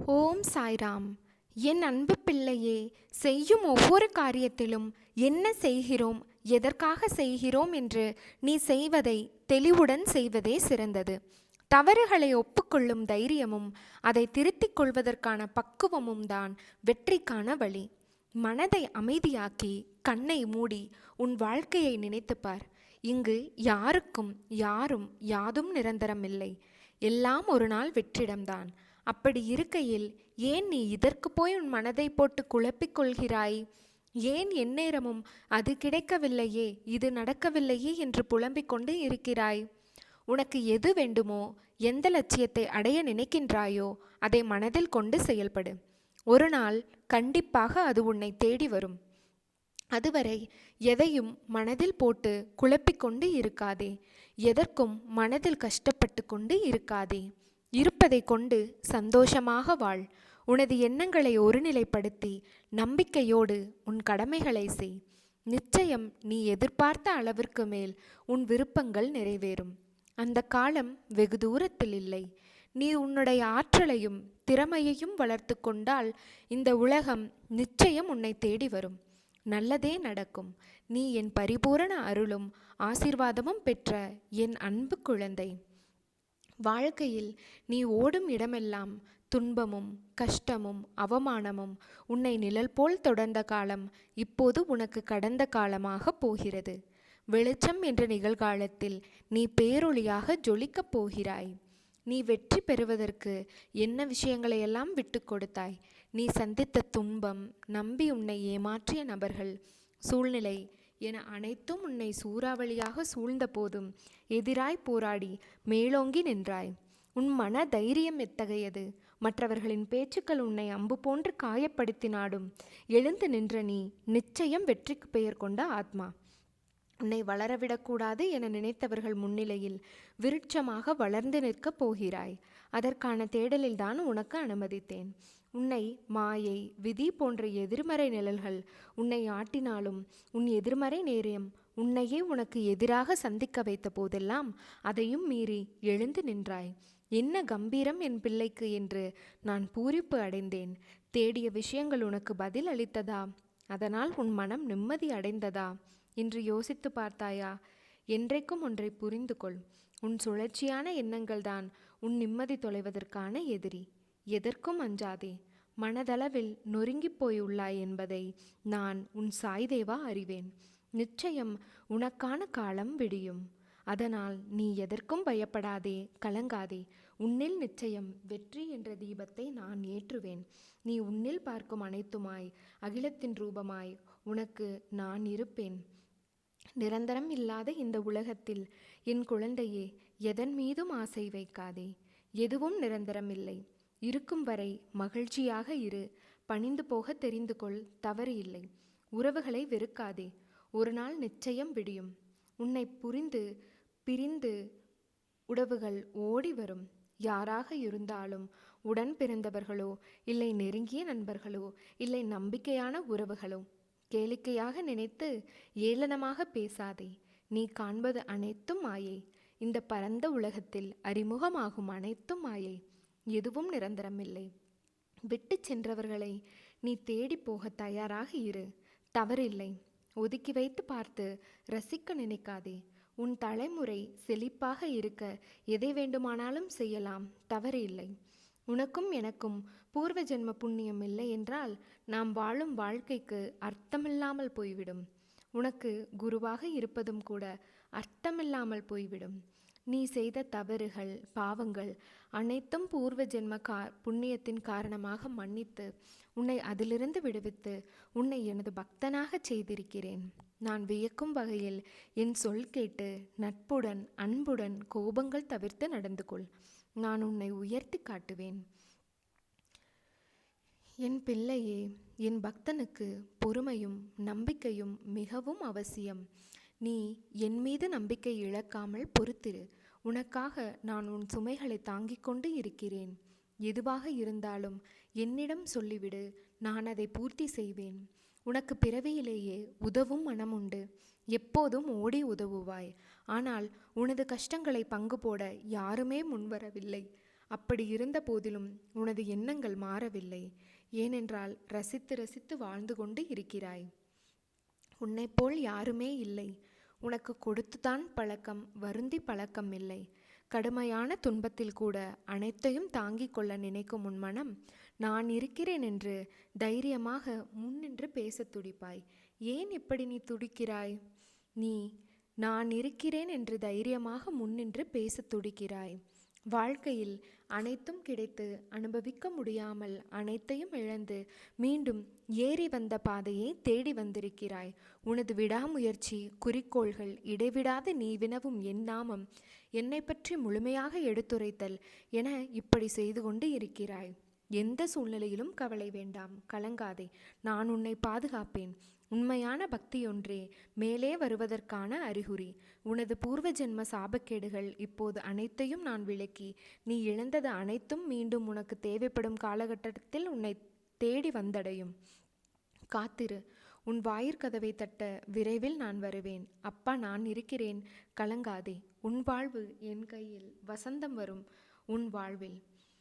ஓம் சாய்ராம். என் அன்பு பிள்ளையே செய்யும் ஒவ்வொரு காரியத்திலும் என்ன செய்கிறோம் எதற்காக செய்கிறோம் என்று நீ செய்வதை தெளிவுடன் செய்வதே சிறந்தது. தவறுகளை ஒப்புக்கொள்ளும் தைரியமும் அதை திருத்திக் கொள்வதற்கான பக்குவமும் தான் வெற்றிக்கான வழி. மனதை அமைதியாக்கி கண்ணை மூடி உன் வாழ்க்கையை நினைத்துப்பார் இங்கு யாருக்கும் யாரும் யாதும் நிரந்தரமில்லை. எல்லாம் ஒரு நாள் வெற்றிடம்தான். அப்படி இருக்கையில் ஏன் நீ இதற்கு போய் உன் மனதை போட்டு குழப்பிக் கொள்கிறாய்? ஏன் எந்நேரமும் அது கிடைக்கவில்லையே இது நடக்கவில்லையே என்று புலம்பிக் கொண்டு இருக்கிறாய்? உனக்கு எது வேண்டுமோ எந்த லட்சியத்தை அடைய நினைக்கின்றாயோ அதை மனதில் கொண்டு செயல்படு. ஒரு நாள் கண்டிப்பாக அது உன்னை தேடி வரும். அதுவரை எதையும் மனதில் போட்டு குழப்பிக்கொண்டு இருக்காதே எதற்கும் மனதில் கஷ்டப்பட்டு கொண்டு இருக்காதே. இருப்பதை கொண்டு சந்தோஷமாக வாழ். உனது எண்ணங்களை ஒருநிலைப்படுத்தி நம்பிக்கையோடு உன் கடமைகளை செய். நிச்சயம் நீ எதிர்பார்த்த அளவிற்கு மேல் உன் விருப்பங்கள் நிறைவேறும். அந்த காலம் வெகு தூரத்தில் இல்லை. நீ உன்னுடைய ஆற்றலையும் திறமையையும் வளர்த்து கொண்டால் இந்த உலகம் நிச்சயம் உன்னை தேடி வரும். நல்லதே நடக்கும். நீ என் பரிபூரண அருளும் ஆசீர்வாதமும் பெற்ற என் அன்பு குழந்தை. வாழ்க்கையில் நீ ஓடும் இடமெல்லாம் துன்பமும் கஷ்டமும் அவமானமும் உன்னை நிழல் போல் தொடர்ந்த காலம் இப்போது உனக்கு கடந்த காலமாக போகிறது. வெளிச்சம் என்ற நிகழ்காலத்தில் நீ பேரொளியாக ஜொலிக்கப் போகிறாய். நீ வெற்றி பெறுவதற்கு என்ன விஷயங்களையெல்லாம் விட்டு கொடுத்தாய்? நீ சந்தித்த துன்பம் நம்பி உன்னை ஏமாற்றிய நபர்கள். சூழ்நிலை என அனைத்தும் உன்னை சூறாவளியாக சூழ்ந்த போதும் எதிராய் போராடி மேலோங்கி நின்றாய். உன் மன தைரியம் எத்தகையது? மற்றவர்களின் பேச்சுக்கள் உன்னை அம்பு போன்று காயப்படுத்தினாடும். எழுந்து நின்ற நீ நிச்சயம் வெற்றிக்கு பெயர் கொண்ட ஆத்மா. உன்னை வளரவிடக்கூடாது என நினைத்தவர்கள் முன்னிலையில் விருட்சமாக வளர்ந்து நிற்கப் போகிறாய். அதற்கான தேடலில்தான் உனக்கு அனுமதித்தேன். உன்னை மாயை விதி போன்ற எதிர்மறை நிழல்கள் உன்னை ஆட்டினாலும் உன் எதிர்மறை நேரியம் உன்னையே உனக்கு எதிராக சந்திக்க வைத்த போதெல்லாம் அதையும் மீறி எழுந்து நின்றாய். என்ன கம்பீரம் என் பிள்ளைக்கு என்று நான் பூரிப்பு அடைந்தேன். தேடிய விஷயங்கள் உனக்கு பதில் அளித்ததா? அதனால் உன் மனம் நிம்மதி அடைந்ததா? என்று யோசித்து பார்த்தாயா? என்றைக்கும் ஒன்றை புரிந்து கொள் உன் சுழற்சியான எண்ணங்கள்தான் உன் நிம்மதி தொலைவதற்கான எதிரி. எதற்கும் அஞ்சாதே. மனதளவில் நொறுங்கிப் போயுள்ளாய் என்பதை நான் உன் சாய்தேவா அறிவேன். நிச்சயம் உனக்கான காலம் விடியும். அதனால் நீ எதற்கும் பயப்படாதே கலங்காதே. உன்னில் நிச்சயம் வெற்றி என்ற தீபத்தை நான் ஏற்றுவேன். நீ உன்னில் பார்க்கும் அனைத்துமாய் அகிலத்தின் ரூபமாய் உனக்கு நான் இருப்பேன். நிரந்தரம் இல்லாத இந்த உலகத்தில் என் குழந்தையே எதன் மீதும் ஆசை வைக்காதே. எதுவும் நிரந்தரம் இல்லை. இருக்கும் வரை மகிழ்ச்சியாக இரு. பணிந்து போக தெரிந்து கொள் தவறு இல்லை. உறவுகளை வெறுக்காதே. ஒரு நாள் நிச்சயம் விடியும். உன்னை புரிந்து பிரிந்து உறவுகள் ஓடி வரும். யாராக இருந்தாலும் உடன் பிறந்தவர்களோ இல்லை நெருங்கிய நண்பர்களோ இல்லை நம்பிக்கையான உறவுகளோ கேளிக்கையாக நினைத்து ஏளனமாக பேசாதே. நீ காண்பது அனைத்தும் மாயை இந்த பரந்த உலகத்தில் அறிமுகமாகும் அனைத்தும் மாயை எதுவும் நிரந்தரமில்லை. விட்டு சென்றவர்களை நீ தேடி போக தயாராக இரு. தவறில்லை. ஒதுக்கி வைத்து பார்த்து ரசிக்க நினைக்காதே. உன் தலைமுறை செழிப்பாக இருக்க எதை வேண்டுமானாலும் செய்யலாம். தவறு இல்லை உனக்கும் எனக்கும் பூர்வ ஜென்ம புண்ணியம் இல்லை என்றால் நாம் வாழும் வாழ்க்கைக்கு அர்த்தமில்லாமல் போய்விடும். உனக்கு குருவாக இருப்பதும் கூட அர்த்தமில்லாமல் போய்விடும். நீ செய்த தவறுகள் பாவங்கள் அனைத்தும் பூர்வ ஜென்ம கா புண்ணியத்தின் காரணமாக மன்னித்து உன்னை அதிலிருந்து விடுவித்து உன்னை எனது பக்தனாக செய்திருக்கிறேன். நான் வியக்கும் வகையில் என் சொல் கேட்டு நட்புடன் அன்புடன் கோபங்கள் தவிர்த்து நடந்து கொள். நான் உன்னை உயர்த்தி காட்டுவேன். என் பிள்ளையே என் பக்தனுக்கு பொறுமையும் நம்பிக்கையும் மிகவும் அவசியம். நீ என் மீது நம்பிக்கை இழக்காமல் பொறுத்திரு. உனக்காக நான் உன் சுமைகளை தாங்கிக் கொண்டு இருக்கிறேன். எதுவாக இருந்தாலும் என்னிடம் சொல்லிவிடு. நான் அதை பூர்த்தி செய்வேன். உனக்கு பிறவியிலேயே உதவும் மனம் உண்டு. எப்போதும் ஓடி உதவுவாய். ஆனால் உனது கஷ்டங்களை பங்கு போட யாருமே முன்வரவில்லை. அப்படி இருந்த போதிலும் உனது எண்ணங்கள் மாறவில்லை. ஏனென்றால் ரசித்து ரசித்து வாழ்ந்து கொண்டு இருக்கிறாய். உன்னைப் போல் யாருமே இல்லை. உனக்கு கொடுத்துதான் பழக்கம் வருந்தி பழக்கம் இல்லை. கடுமையான துன்பத்தில் கூட அனைத்தையும் தாங்கிக் கொள்ள நினைக்கும் உன் மனம் நான் இருக்கிறேன் என்று தைரியமாக முன்னின்று பேசத் துடிப்பாய். ஏன் இப்படி நீ துடிக்கிறாய்? நீ நான் இருக்கிறேன் என்று தைரியமாக முன்னின்று பேசத் துடிக்கிறாய். வாழ்க்கையில் அனைத்தும் கிடைத்து அனுபவிக்க முடியாமல் அனைத்தையும் இழந்து மீண்டும் ஏறி வந்த பாதையை தேடி வந்திருக்கிறாய். உனது விடாமுயற்சி குறிக்கோள்கள் இடைவிடாது நீ வினவும் என் நாமம். என்னை பற்றி முழுமையாக எடுத்துரைத்தல் என இப்படி செய்து கொண்டு இருக்கிறாய். எந்த சூழ்நிலையிலும் கவலை வேண்டாம். கலங்காதே. நான் உன்னை பாதுகாப்பேன். உண்மையான பக்தியொன்றே. மேலே வருவதற்கான அறிகுறி. உனது பூர்வ ஜென்ம சாபக்கேடுகள் இப்போது அனைத்தையும் நான் விளக்கி நீ இழந்தது அனைத்தும் மீண்டும் உனக்கு தேவைப்படும் காலகட்டத்தில் உன்னை தேடி வந்தடையும். காத்திரு. உன் வாயிற்கதவை தட்ட விரைவில் நான் வருவேன். அப்பா நான் இருக்கிறேன். கலங்காதே. உன் வாழ்வு என் கையில் வசந்தம் வரும். உன் வாழ்வில்.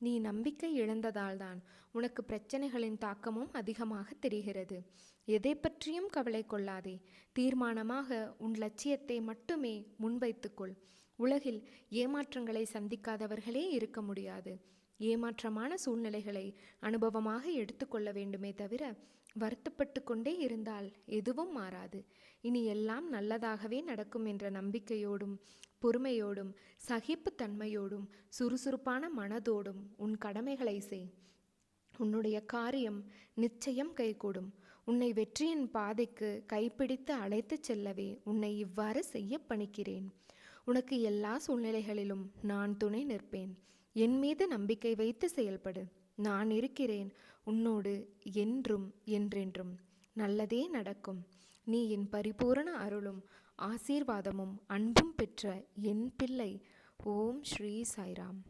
நீ நம்பிக்கை இழந்ததால்தான் உனக்கு பிரச்சனைகளின் தாக்கமும் அதிகமாக தெரிகிறது. எதை பற்றியும் கவலை கொள்ளாதே. தீர்மானமாக உன் லட்சியத்தை மட்டுமே முன்வைத்துக்கொள். உலகில் ஏமாற்றங்களை சந்திக்காதவர்களே இருக்க முடியாது. ஏமாற்றமான சூழ்நிலைகளை அனுபவமாக எடுத்துக்கொள்ள வேண்டுமே தவிர வருத்தப்பட்டு கொண்டே இருந்தால் எதுவும் மாறாது. இனி எல்லாம் நல்லதாகவே நடக்கும் என்ற நம்பிக்கையோடும் பொறுமையோடும் சகிப்புத்தன்மையோடும் சுறுசுறுப்பான மனதோடும் உன் கடமைகளை செய். உன்னுடைய காரியம் நிச்சயம் கைகூடும். உன்னை வெற்றியின் பாதைக்கு கைப்பிடித்து அழைத்துச் செல்லவே உன்னை இவ்வாறு செய்ய பணிக்கிறேன். உனக்கு எல்லா சூழ்நிலைகளிலும் நான் துணை நிற்பேன். என் மீது நம்பிக்கை வைத்து செயல்படு. நான் இருக்கிறேன் உன்னோடு என்றும் என்றென்றும். நல்லதே நடக்கும். நீ என் பரிபூரண அருளும் ஆசீர்வாதமும் அன்பும் பெற்ற என் பிள்ளை. ஓம் ஸ்ரீ சாய்ராம்.